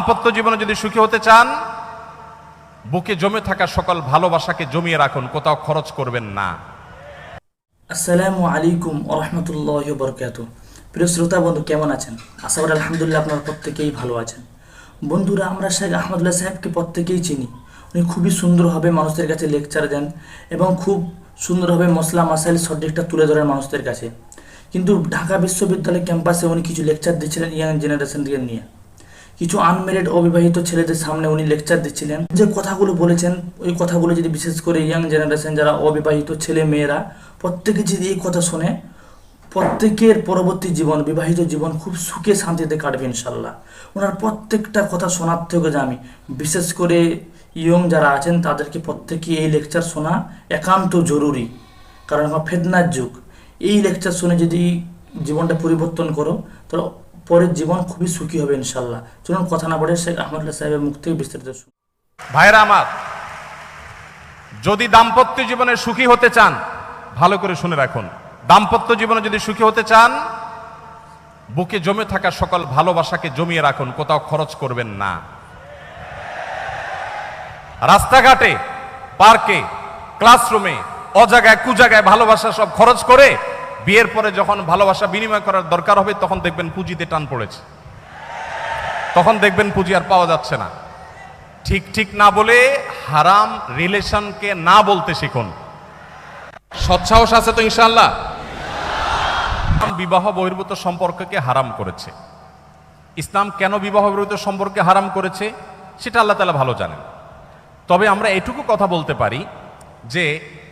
দাম্পত্য জীবনে যদি সুখী হতে চান, বুকে জমে থাকা সকল ভালোবাসাকে জমিয়ে রাখুন, কোথাও খরচ করবেন না। আসসালামু আলাইকুম ওরহমতুল্লাহ বরকাত প্রিয় শ্রোতা, বন্ধু, কেমন আছেন? আশা করি আলহামদুলিল্লাহ আপনার প্রত্যেকেই ভালো আছেন। বন্ধুরা, আমরা শেখ আহমদুল্লাহ সাহেবকে প্রত্যেকেই চিনি। উনি খুবই সুন্দরভাবে মানুষদের কাছে লেকচার দেন এবং খুব সুন্দরভাবে মশলা মাসাইল সাবজেক্টটা তুলে ধরেন মানুষদের কাছে। কিন্তু ঢাকা বিশ্ববিদ্যালয় ক্যাম্পাসে উনি কিছু লেকচার দিচ্ছিলেন ইয়াং জেনারেশনকে নিয়ে। কিছু আনমেরিড অবিবাহিত ছেলেদের সামনে উনি লেকচার দিচ্ছিলেন। যে কথাগুলো বলেছেন, ওই কথাগুলো যদি বিশেষ করে ইয়াং জেনারেশন যারা অবিবাহিত ছেলে মেয়েরা, প্রত্যেকে যদি এই কথা শোনে, প্রত্যেকের পরবর্তী জীবন, বিবাহিত জীবন খুব সুখে শান্তিতে কাটবে ইনশাল্লাহ। ওনার প্রত্যেকটা কথা শোনার থেকে আমি, বিশেষ করে ইয়ং যারা আছেন, তাদেরকে প্রত্যেকে এই লেকচার শোনা একান্ত জরুরি। কারণ এখন ফেতনার যুগ। এই লেকচার শুনে যদি জীবনটা পরিবর্তন করো তো পরের জীবন খুবই সুখী হবে ইনশাল্লাহ। চলুন কথা না বলে শেখ আহমদুল্লাহ সাহেবের মুখ থেকে বিস্তারিত ভাইরা আমার, যদি দাম্পত্য জীবনে সুখী হতে চান, ভালো করে শুনে রাখুন। দাম্পত্য জীবনে যদি সুখী হতে চান, বুকে জমে থাকা সকল ভালোবাসাকে জমিয়ে রাখুন, কোথাও খরচ করবেন না। রাস্তাঘাটে, পার্কে, ক্লাসরুমে অজায়গায় কুজাগায় ভালোবাসা সব খরচ করে বিয়ের পরে যখন ভালোবাসা বিনিময় করার দরকার হবে, তখন দেখবেন পুঁজিতে টান পড়েছে। তখন দেখবেন পুঁজি আর পাওয়া যাচ্ছে না। ঠিক ঠিক না বলে হারাম রিলেশনকে না বলতে শিখুন। সৎসাহস আছে তো ইনশাল্লাহ বিবাহ বহির্ভূত সম্পর্ককে হারাম করেছে। ইসলাম কেন বিবাহ বহির্ভূত সম্পর্কে হারাম করেছে, সেটা আল্লাহ তালা ভালো জানেন। তবে আমরা এটুকু কথা বলতে পারি যে,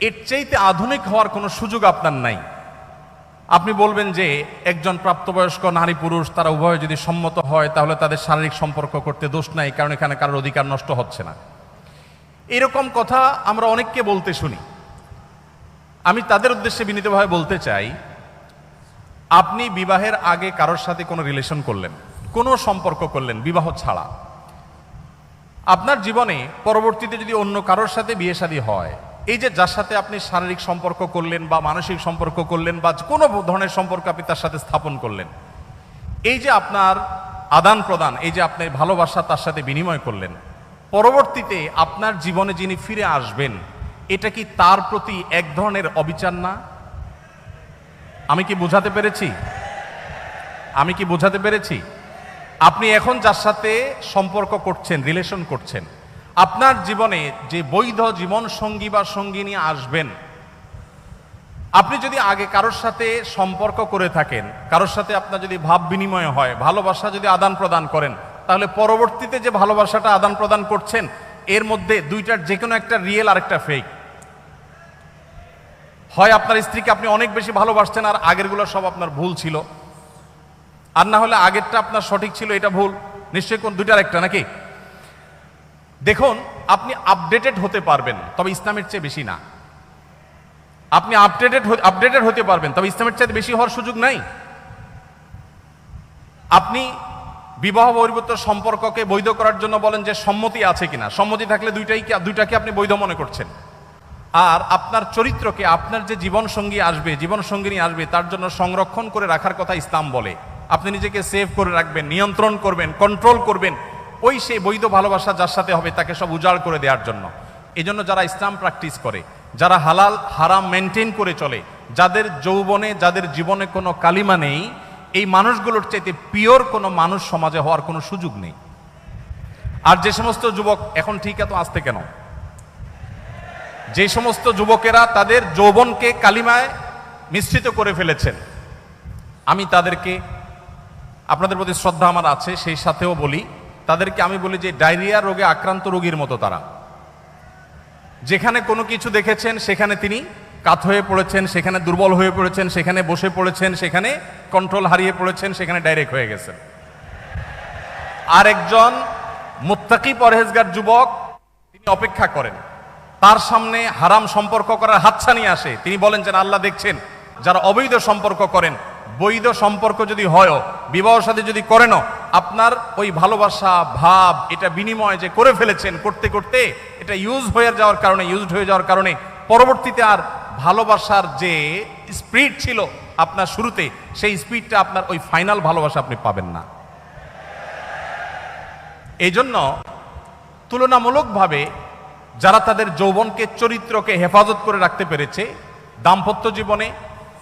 এর চাইতে আধুনিক হওয়ার কোনো সুযোগ আপনার নাই। আপনি বলবেন যে একজন প্রাপ্তবয়স্ক নারী পুরুষ, তারা উভয় যদি সম্মত হয়, তাহলে তাদের শারীরিক সম্পর্ক করতে দোষ নাই, কারণ এখানে কারোর অধিকার নষ্ট হচ্ছে না। এরকম কথা আমরা অনেককে বলতে শুনি। আমি তাদের উদ্দেশ্যে বিনীতভাবে বলতে চাই, আপনি বিবাহের আগে কারোর সাথে কোনো রিলেশন করলেন, কোনো সম্পর্ক করলেন, বিবাহ ছাড়া। আপনার জীবনে পরবর্তীতে যদি অন্য কারোর সাথে বিয়ে শাদী হয় এই যে যার সাথে আপনি শারীরিক সম্পর্ক করলেন বা মানসিক সম্পর্ক করলেন বা কোনো ধরনের সম্পর্ক আপনি তার সাথে স্থাপন করলেন, এই যে আপনার আদান প্রদান, এই যে আপনি ভালোবাসা তার সাথে বিনিময় করলেন, পরবর্তীতে আপনার জীবনে যিনি ফিরে আসবেন, এটা কি তার প্রতি এক ধরনের অবিচার না? আমি কি বোঝাতে পেরেছি? আমি কি বোঝাতে পেরেছি? আপনি এখন যার সাথে সম্পর্ক করছেন রিলেশন করছেন আপনার জীবনে যে বৈধ জীবন সঙ্গী বা সঙ্গিনী আসবেন, আপনি যদি আগে কারোর সাথে সম্পর্ক করে থাকেন, কারোর সাথে আপনার যদি ভাব বিনিময় হয়, ভালোবাসা যদি আদান প্রদান করেন, তাহলে পরবর্তীতে যে ভালোবাসাটা আদান প্রদান করছেন, এর মধ্যে দুইটার যে কোনো একটা রিয়েল আর একটা ফেক হয় আপনার স্ত্রীকে আপনি অনেক বেশি ভালোবাসছেন আর আগেরগুলো সব আপনার ভুল ছিল, আর না হলে আগেরটা আপনার সঠিক ছিল, এটা ভুল, নিশ্চয়ই কোন দুইটার একটা নাকি? দেখুন, আপনি আপডেটেড হতে পারবেন, তবে ইসলামের চেয়ে বেশি না। আপনি আপডেটেড আপডেটেড হতে পারবেন, তবে ইসলামের চেয়ে বেশি হওয়ার সুযোগ নাই। আপনি বিবাহ বহির্ভূত সম্পর্ককে বৈধ করার জন্য বলেন যে সম্মতি আছে কিনা। সম্মতি থাকলে দুইটাই দুইটাকে আপনি বৈধ মনে করছেন। আর আপনার চরিত্রকে, আপনার যে জীবন সঙ্গী আসবে জীবন সঙ্গিনী আসবে, তার জন্য সংরক্ষণ করে রাখার কথা ইসলাম বলে। আপনি নিজেকে সেভ করে রাখবেন, নিয়ন্ত্রণ করবেন কন্ট্রোল করবেন। ওই সেই বৈধ ভালোবাসা যার সাথে হবে তাকে সব উজাড় করে দেওয়ার জন্য। এই জন্য যারা ইসলাম প্র্যাকটিস করে, যারা হালাল, হারাম মেনটেন করে চলে, যাদের যৌবনে, যাদের জীবনে কোনো কালিমা নেই, এই মানুষগুলোর চাইতে পিওর কোনো মানুষ সমাজে হওয়ার কোনো সুযোগ নেই। আর যে সমস্ত যুবক, এখন ঠিক এত আসতে কেন? যে সমস্ত যুবকেরা তাদের যৌবনকে কালিমায় মিশ্রিত করে ফেলেছেন। আমি তাদেরকে, আপনাদের প্রতি শ্রদ্ধা আমার আছে, সেই সাথেও বলি তাদেরকে আমি বলি যে ডায়রিয়া রোগে আক্রান্ত রোগীর মতো তারা। যেখানে কোনো কিছু দেখেছেন, সেখানে তিনি কাত হয়ে পড়েছেন, সেখানে দুর্বল হয়ে পড়েছেন, সেখানে বসে পড়েছেন, সেখানে কন্ট্রোল হারিয়ে পড়েছেন, সেখানে ডাইরেক্ট হয়ে গেছেন। আর একজন মুত্তাকি পরহেজগার যুবক, তিনি অপেক্ষা করেন। তার সামনে হারাম সম্পর্ক করার হাতছানি আসে। তিনি বলেন যে আল্লাহ দেখছেন, যারা অবৈধ সম্পর্ক করেন, বৈধ সম্পর্ক যদি হয় বিবাহ সাথে যদি করেনও আপনার ওই ভালোবাসা, ভাব, এটা বিনিময় যে করে ফেলেছেন করতে করতে, এটা ইউজ হয়ে যাওয়ার কারণে ইউজড হয়ে যাওয়ার কারণে, পরবর্তীতে আর ভালোবাসার যে স্পিড ছিল আপনার শুরুতে, সেই স্পিডটা আপনার ওই ফাইনাল ভালোবাসা আপনি পাবেন না। এই জন্য তুলনামূলকভাবে যারা তাদের যৌবনকে, চরিত্রকে হেফাজত করে রাখতে পেরেছে, দাম্পত্য জীবনে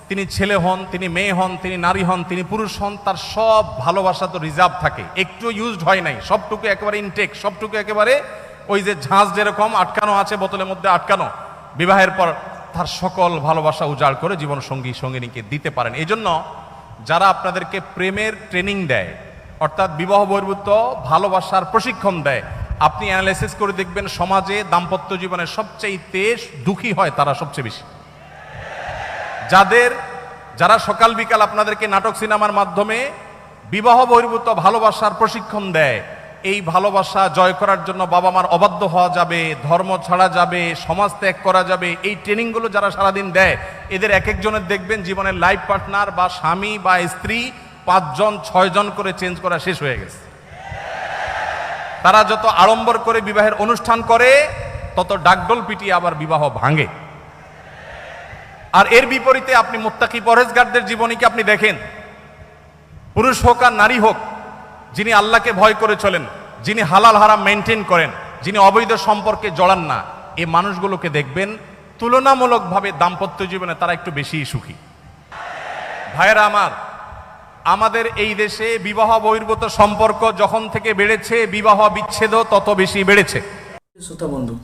তিনি ছেলে হন, তিনি মেয়ে হন, তিনি নারী হন, তিনি পুরুষ হন, তার সব ভালোবাসা তো রিজার্ভ থাকে। একটু ইউজড হয় নাই। সবটুকু একেবারে ইনটেক সবটুকু একেবারে ওই যে ঝাঁজ যেরকম আটকানো আছে, বোতলের মধ্যে আটকানো, বিবাহের পর তার সকল ভালোবাসা উজাড় করে জীবন সঙ্গী সঙ্গিনীকে দিতে পারেন। এই জন্য যারা আপনাদেরকে প্রেমের ট্রেনিং দেয়, অর্থাৎ বিবাহ বহির্ভূত ভালোবাসার প্রশিক্ষণ দেয়, আপনি অ্যানালাইসিস করে দেখবেন সমাজে দাম্পত্য জীবনে সবচেয়ে দুঃখী হয় তারা সবচেয়ে বেশি। যাদের, যারা সকাল বিকাল আপনাদেরকে নাটক সিনেমার মাধ্যমে বিবাহ বহির্ভূত ভালোবাসার প্রশিক্ষণ দেয়, এই ভালোবাসা জয় করার জন্য বাবা মার অবাধ্য হওয়া যাবে, ধর্ম ছাড়া যাবে, সমাজ ত্যাগ করা যাবে, এই ট্রেনিংগুলো যারা সারাদিন দেয়, এদের এক একজনের দেখবেন জীবনের লাইফ পার্টনার বা স্বামী বা স্ত্রী পাঁচজন, ছয়জন করে চেঞ্জ করা শেষ হয়ে গেছে। তারা যত আড়ম্বর করে বিবাহের অনুষ্ঠান করে, তত ডাকডোল পিটিয়ে আবার বিবাহ ভাঙে। আর এর বিপরীতে আপনি মুত্তাকি পরহেজগারদের জীবনীকে আপনি দেখেন। পুরুষ হোক আর নারী হোক, যিনি আল্লাহকে ভয় করে চলেন, যিনি হালাল হারাম মেনটেন করেন, যিনি অবৈধ সম্পর্কে জড়ান না এই মানুষগুলোকে দেখবেন তুলনামূলকভাবে দাম্পত্য জীবনে তারা একটু বেশি সুখী। ভাইয়েরা আমার, আমাদের এই দেশে বিবাহ বহির্ভূত সম্পর্ক যখন থেকে বেড়েছে, বিবাহ বিচ্ছেদও তত বেশি বেড়েছে। শ্রোতা বন্ধু,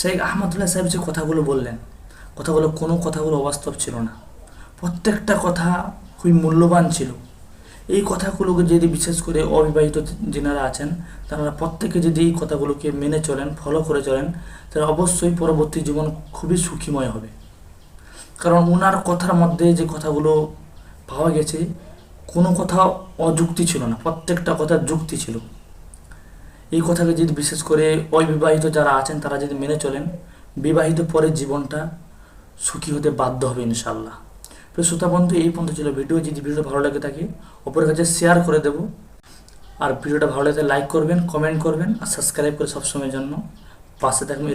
শেখ আহমদুল্লাহ সাহেব যে কথাগুলো বললেন কথাগুলো, কোনো কথাগুলো অবাস্তব ছিল না। প্রত্যেকটা কথা খুবই মূল্যবান ছিল। এই কথাগুলোকে যদি বিশেষ করে অবিবাহিত যেনারা আছেন, তারা প্রত্যেকে যদি এই কথাগুলোকে মেনে চলেন, ফলো করে চলেন তাহলে অবশ্যই পরবর্তী জীবন খুবই সুখীময় হবে। কারণ ওনার কথার মধ্যে যে কথাগুলো পাওয়া গেছে, কোনো কথা অযুক্তি ছিল না, প্রত্যেকটা কথা যুক্তি ছিল। এই কথাকে যদি বিশেষ করে অবিবাহিত যারা আছেন, তারা যদি মেনে চলেন, বিবাহিত পরের জীবনটা সুখী হতে বাধ্য হবে ইনশাল্লাহ তো শ্রোতা বন্ধু, এই পর্যন্ত ছিল ভিডিও। যদি ভিডিও ভালো লাগে থাকে ওপরের কাছে শেয়ার করে দেব। আর ভিডিওটা ভালো লাগে লাইক করবেন কমেন্ট করবেন, আর সাবস্ক্রাইব করে সবসময়ের জন্য পাশে থাকবেন।